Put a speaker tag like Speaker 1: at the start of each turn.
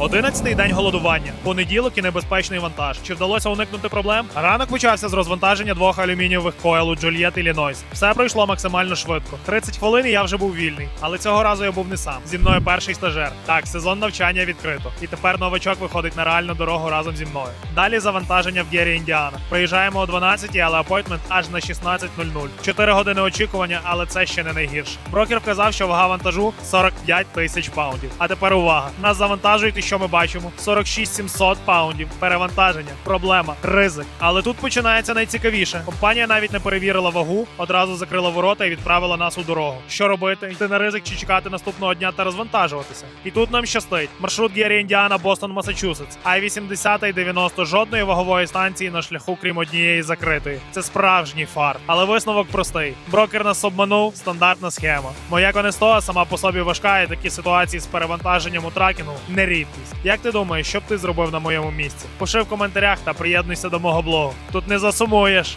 Speaker 1: Одинадцятий день голодування. Понеділок і небезпечний вантаж. Чи вдалося уникнути проблем? Ранок почався з розвантаження двох алюмінієвих койл у Джульєт і Лінойс. Все пройшло максимально швидко. 30 хвилин і я вже був вільний. Але цього разу я був не сам. Зі мною перший стажер. Так, сезон навчання відкрито. І тепер новачок виходить на реальну дорогу разом зі мною. Далі завантаження в Гері Індіана. Приїжджаємо о 12, але апойтмент аж на 16.00. 4 години очікування, але це ще не найгірше. Брокер вказав, що вага вантажу 45 тисяч паундів. А тепер увага! Нас завантажують, що ми бачимо? 46 700 паундів. Перевантаження, проблема, ризик. Але тут починається найцікавіше. Компанія навіть не перевірила вагу, одразу закрила ворота і відправила нас у дорогу. Що робити? Йти на ризик чи чекати наступного дня та розвантажуватися? І тут нам щастить. Маршрут Гері Індіана, Бостон, Масачусетс. А 80 і 90 жодної вагової станції на шляху, крім однієї закритої. Це справжній фар. Але висновок простий. Брокер нас обманув, стандартна схема. Моя конестоа сама по собі важка, і такі ситуації з перевантаженням у тракінгу не рідкість. Як ти думаєш, що б ти зробив на моєму місці? Пиши в коментарях та приєднуйся до мого блогу. Тут не засумуєш.